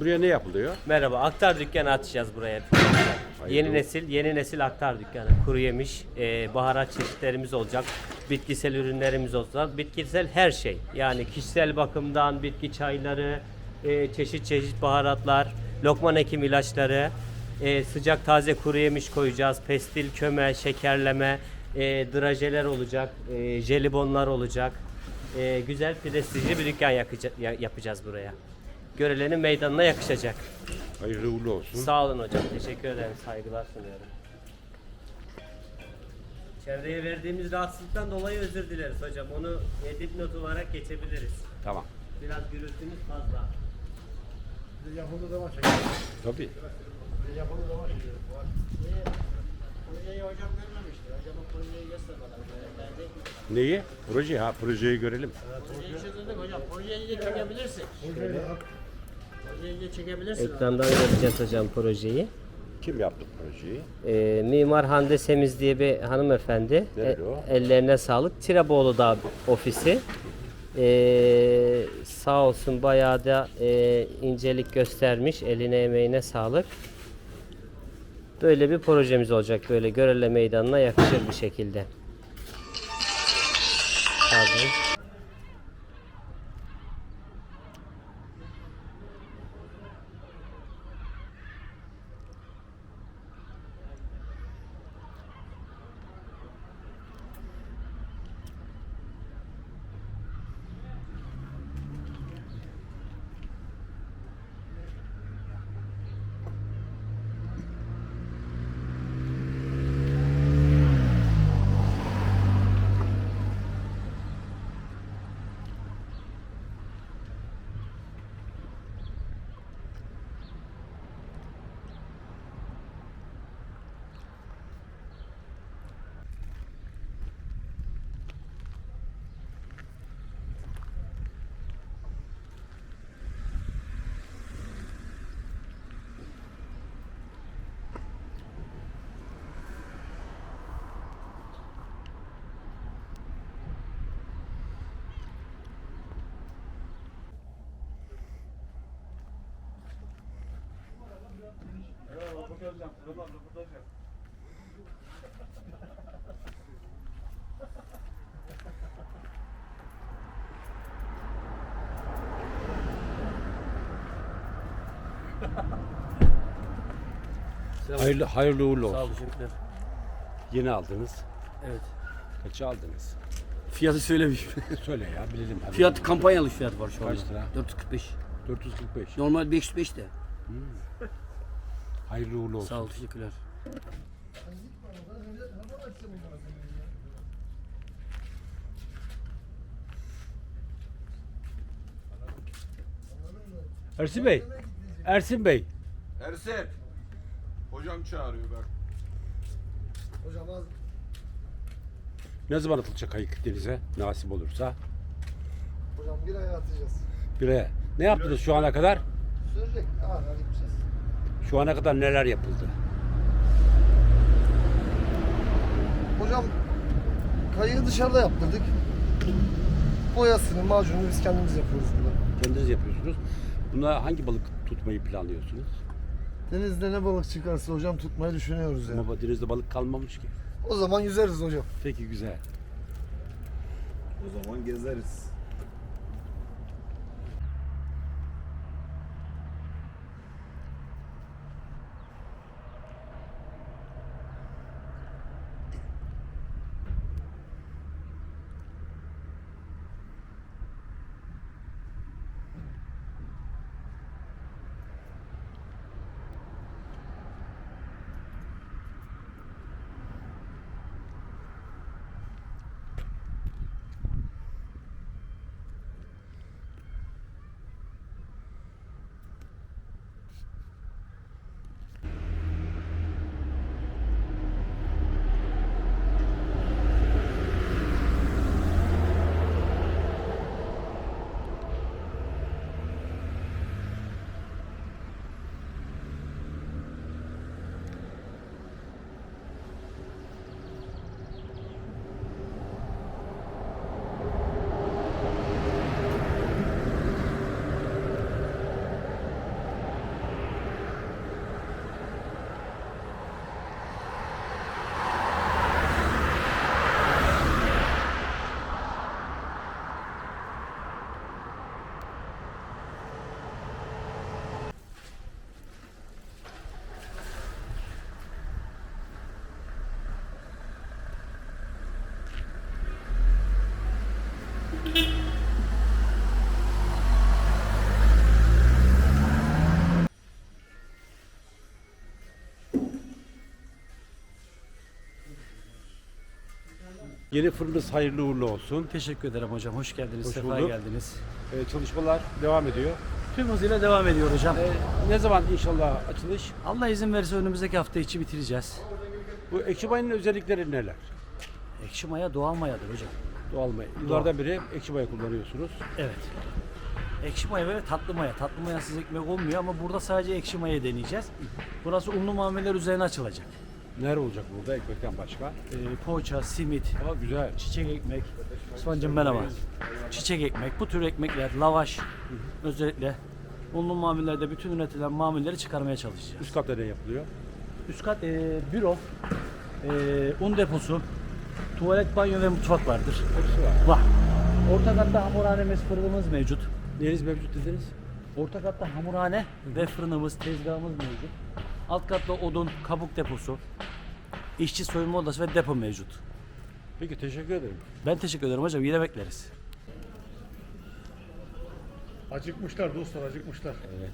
buraya ne yapılıyor? Merhaba, aktar dükkanı açacağız buraya. Yeni nesil, yeni nesil aktar dükkanı. Kuru yemiş, e, baharat çeşitlerimiz olacak, bitkisel ürünlerimiz olacak. Bitkisel her şey. Yani kişisel bakımdan bitki çayları, e, çeşit çeşit baharatlar, lokman hekim ilaçları, e, sıcak taze kuru yemiş koyacağız. Pestil, köme, şekerleme, e, drajeler olacak, e, jelibonlar olacak. E, güzel prestijli bir dükkan yakıca- ya- yapacağız buraya. Görelenin meydanına yakışacak. Hayırlı uğurlu olsun. Sağ olun hocam. Teşekkür ederim. Saygılar sunuyorum. Çevreye verdiğimiz rahatsızlıktan dolayı özür dileriz hocam. Onu dipnot olarak geçebiliriz. Tamam. Biraz gürültümüz fazla. Yapıldığı zaman çekiyor. Tabii. Yapıldığı zaman çekiyor. Projeyi hocam görmemiştir. Hocam o projeyi göstermeden verdi. Neyi? Proje ha projeyi görelim. Projeyi çizdirdik hocam. Projeyi de çekebilirsin. Projeyi de çekebilirsin. Ekrandan göreceğiz hocam projeyi. Kim yaptı projeyi? Ee, Mimar Hande Semiz diye bir hanımefendi. Nerede o? ellerine sağlık. Tiraboğlu da ofisi. Ee, sağ olsun bayağı da e, incelik göstermiş. Eline emeğine sağlık. Böyle bir projemiz olacak. Böyle Görele Meydanı'na yakışır bir şekilde. Hayırlı, hayırlı uğurlu Sağ olsun. olun teşekkürler. Yeni aldınız. Evet. Kaça aldınız? Fiyatı söylemeyeyim. Söyle ya bilelim. Hadi. Fiyat kampanyalı fiyat var şu anda. Kaç lira? 445. 445. Normal 505 de. Hayırlı uğurlu olsun. Sağ ol teşekkürler. Ersin Bey. Ersin Bey. Ersin. Hocam çağırıyor bak. Hocam az Ne zaman atılacak kayık denize? Nasip olursa. hocam bir aya atacağız. Bire. Ne yaptınız şu ana kadar? Sürecek. Hadi gideceğiz. Şu ana kadar neler yapıldı? Hocam kayığı dışarıda yaptırdık. Boyasını, macununu biz kendimiz yapıyoruz burada. Kendiniz yapıyorsunuz. Buna hangi balık tutmayı planlıyorsunuz? Denizde ne balık çıkarsa hocam tutmayı düşünüyoruz yani. Ama denizde balık kalmamış ki. O zaman yüzeriz hocam. Peki güzel. O zaman gezeriz. Yeni fırınınız hayırlı uğurlu olsun. Teşekkür ederim hocam. Hoş geldiniz. Hoş sefa bulduk. geldiniz. Ee, çalışmalar devam ediyor. Tüm hızıyla devam ediyor hocam. Ee, ne zaman inşallah açılış? Allah izin verirse önümüzdeki hafta içi bitireceğiz. Bu ekşi mayının özellikleri neler? Ekşi maya doğal mayadır hocam. Doğal maya. Yıllardan beri ekşi maya kullanıyorsunuz. Evet. Ekşi maya ve tatlı maya. Tatlı mayasız ekmek olmuyor ama burada sadece ekşi maya deneyeceğiz. Burası unlu mamuller üzerine açılacak. Neler olacak burada ekmekten başka? Ee, poğaça, simit, Aa, güzel. çiçek ekmek. Osman'cığım merhaba. Çiçek ekmek, bu tür ekmekler, lavaş özellikle unlu mamullerde bütün üretilen mamulleri çıkarmaya çalışacağız. Üst katta ne yapılıyor? Üst kat e, büro, e, un deposu, tuvalet, banyo ve mutfak vardır. Hepsi var. Var. Orta katta hamurhanemiz, fırınımız mevcut. Neyiniz mevcut dediniz? Orta katta hamurhane ve fırınımız, tezgahımız mevcut. Alt katta odun, kabuk deposu, işçi soyunma odası ve depo mevcut. Peki teşekkür ederim. Ben teşekkür ederim hocam. Yine bekleriz. Acıkmışlar dostlar acıkmışlar. Evet.